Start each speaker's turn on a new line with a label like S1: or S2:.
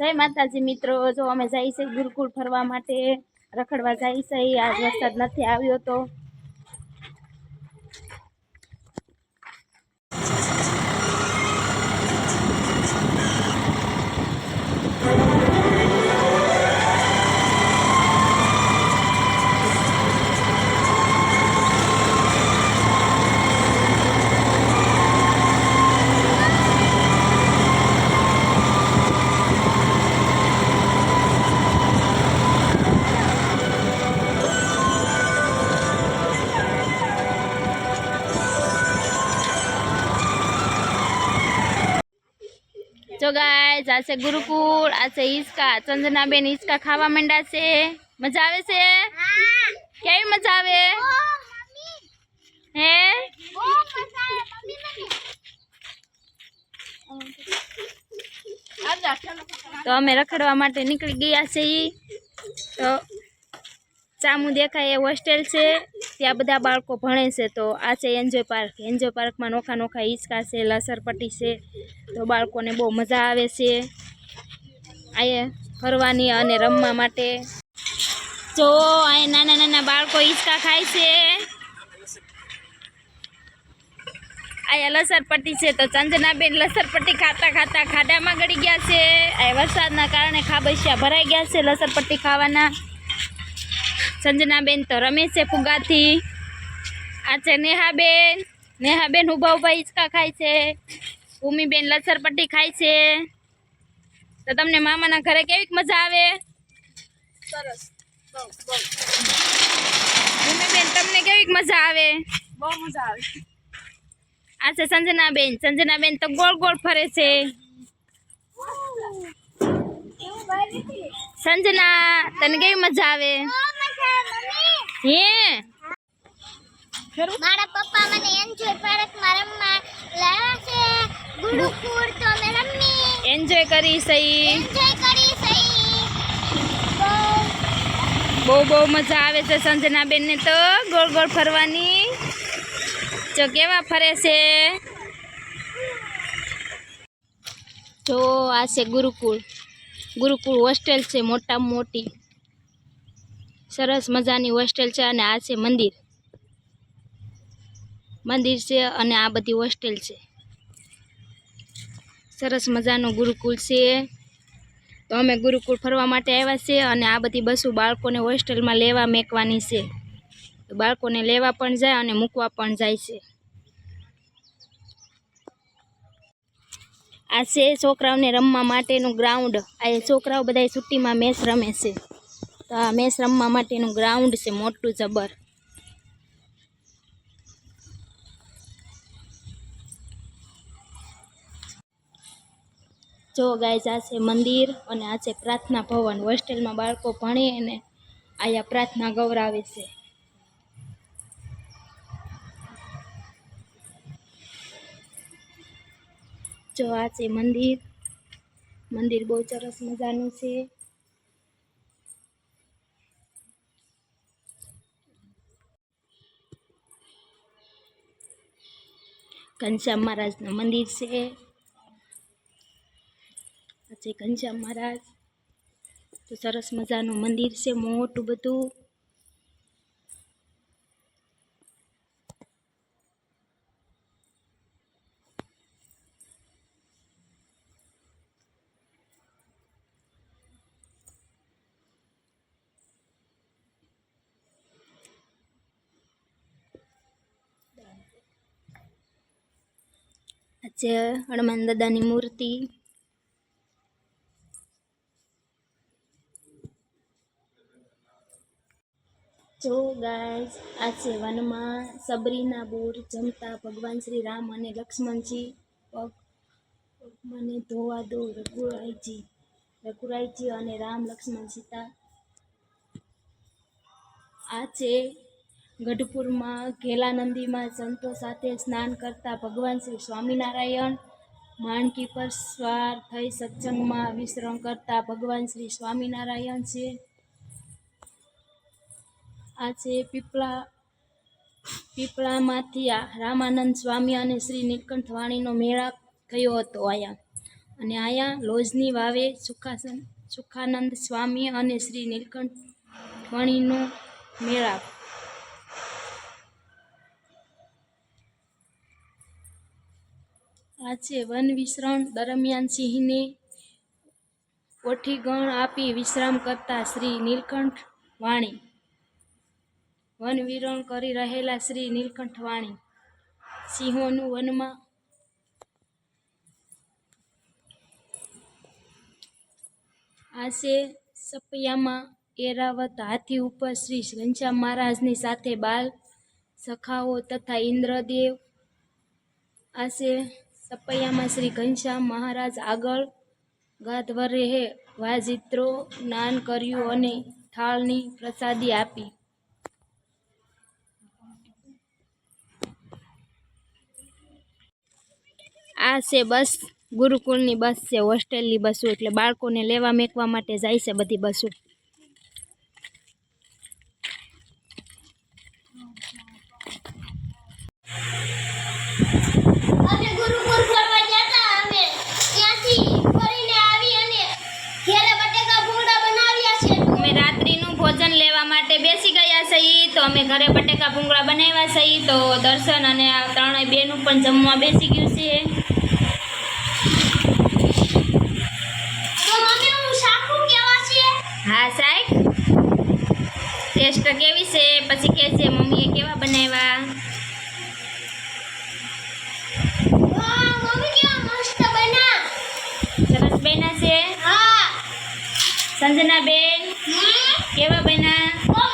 S1: જય માતાજી મિત્રો, જો અમે જઈ છે ગુરુકુળ ફરવા માટે, રખડવા જઈ આ વરસાદ નથી આવ્યો તો જો ગાય આસે ગુરુકુળ, આ છે હિંચકા ચંદનાબેન હિંચકા ખાવા માંડ્યા છે. મજા આવે છે? કેવી મજા આવે? હે? તો અમે રખડવા માટે નીકળી ગયા છે ઈ તો ચામુ દેખાય એ હોસ્ટેલ છે. ત્યાં બધા બાળકો ભણે છે, તો આ છે એન્જોય પાર્ક એન્જોય પાર્કમાં નોખા નોખા હિંચકા છે, લસરપટ્ટી છે, તો બાળકોને બહુ મજા આવે છે. અહીંયા ફરવાની અને રમવા માટે. જો આ નાના નાના બાળકો હિંચકા ખાય છે. અહીંયા લસરપટ્ટી છે, તો ચંદનાબેન લસરપટ્ટી ખાતા ખાતા ખાડામાં ગળી ગયા છે. આ વરસાદના કારણે ખાબસિયા ભરાઈ ગયા છે લસરપટ્ટી ખાવાના. સંજનાબેન તો રમે છે ફુગાથી. આ છે નેહાબેન. નેહાબેન ઊભા ઊભા હિંચકા ખાય છે. ભૂમિબેન લસરપટ્ટી ખાય છે. તો તમને મામાના ઘરે કેવી મજા આવે?
S2: સરસ.
S1: ભૂમિબેન તમને કેવી મજા આવે?
S2: બહુ મજા આવે.
S1: આ છે સંજનાબેન. સંજનાબેન તો ગોળ ગોળ ફરે છે. સંજના તને કેવી મજા આવે? હે.
S3: મારા પપ્પા મને એન્જોય પાર્કમાં રમવા લાવ્યા છે. ગુરુકુળ તો અમે રમી
S1: એન્જોય કરી સહી
S3: એન્જોય કરી સહી
S1: બહુ બહુ મજા આવે છે સંજનાબેન ને તો. ગોળ ગોળ ફરવાની. જો કેવા ફરે છે. જો આ છે ગુરુકુળ. ગુરુકુળ હોસ્ટેલ છે મોટામાં મોટી. સરસ મજાની હોસ્ટેલ છે અને આ છે મંદિર. મંદિર છે અને આ બધી હોસ્ટેલ છે. સરસ મજાનું ગુરુકુળ છે. તો અમે ગુરુકુળ ફરવા માટે આવ્યા છે અને આ બધી બસો બાળકોને હોસ્ટેલમાં લેવા મેકવાની છે. બાળકોને લેવા પણ જાય અને મૂકવા પણ જાય છે. આ છે છોકરાઓને રમવા માટેનું ગ્રાઉન્ડ. આ છોકરાઓ બધા છુટ્ટીમાં મેચ રમે છે. તો આ મેચ રમવા માટેનું ગ્રાઉન્ડ છે, મોટું જબર. જો ગાઈઝ આ છે મંદિર અને આ છે પ્રાર્થના ભવન. હોસ્ટેલમાં બાળકો ભણે અને અહીંયા પ્રાર્થના ગૌરાવે છે. જો આ છે મંદિર. મંદિર બહુ સરસ મજાનું છે. ઘનશ્યામ મહારાજનું મંદિર છે. પછી ઘનશ્યામ મહારાજ. તો સરસ મજાનું મંદિર છે મોટું બધું. આ છે હનુમાન દાદાની મૂર્તિ. જો ગાય આ છે વનમાં સબરીના બોર જમતા ભગવાન શ્રી રામ અને લક્ષ્મણજી. પગ મને ધોવા દો, રઘુરાયજી. રઘુરાયજી અને રામ, લક્ષ્મણ, સીતા. આ છે ગઢપુરમાં ઘેલાનંદીમાં સંતો સાથે સ્નાન કરતા ભગવાન શ્રી સ્વામિનારાયણ માણકી પર સ્વાર થઈ સત્સંગમાં વિશ્રમ કરતા ભગવાન શ્રી સ્વામિનારાયણ છે. આ છે પીપળા, પીપળામાંથી આ રામાનંદ સ્વામી અને શ્રી નીલકંઠ વાણીનો મેળાપ થયો હતો અહીંયા અને અહીંયા લોજની વાવે સુખાસન, સુખાનંદ સ્વામી અને શ્રી નીલકંઠ વાણીનો મેળાપ આ છે વન વિશ્રણ દરમિયાન સિંહને ઓઠીગણ આપી વિશ્રામ કરતા શ્રી નીલકંઠ વાણી. વન વિરણ કરી રહેલા શ્રી નીલકંઠ વાણી. સિંહોનું વનમાં આશે સપિયામાં એરાવત હાથી ઉપર શ્રી ઘનશ્યામ મહારાજની સાથે બાલ સખાઓ તથા ઇન્દ્રદેવ આ છે સપૈયામાં શ્રી ઘનશ્યામ મહારાજ આગળ ગાધવરે વાજિત્રો નાન કર્યું અને થાળની પ્રસાદી આપી. આ છે બસ, ગુરુકુળની બસ છે હોસ્ટેલની બસો. એટલે બાળકોને લેવા મેકવા માટે જાય છે બધી બસો
S3: અમે ગુરુકુળ ફરવા જતા અમે ત્યાંથી ફરીને આવી અને ઘેરે બટેકા ભૂંગળા બનાવ્યા છે
S1: અમે રાત્રિનું ભોજન લેવા માટે બેસી ગયા છીએ તો અમે ઘરે બટેકા ભૂંગળા બનાવ્યા છે તો દર્શન અને આ ત્રણેય બેનું પણ જમવા બેસી ગયું છે.
S3: હું
S1: સાહેબ ટેસ્ટ કેવી છે? પછી કે છે મમ્મીએ કેવા બનાવ્યા?
S3: બના.
S1: સરસ બેના છે. સંજના બેન કેવા બન્યા?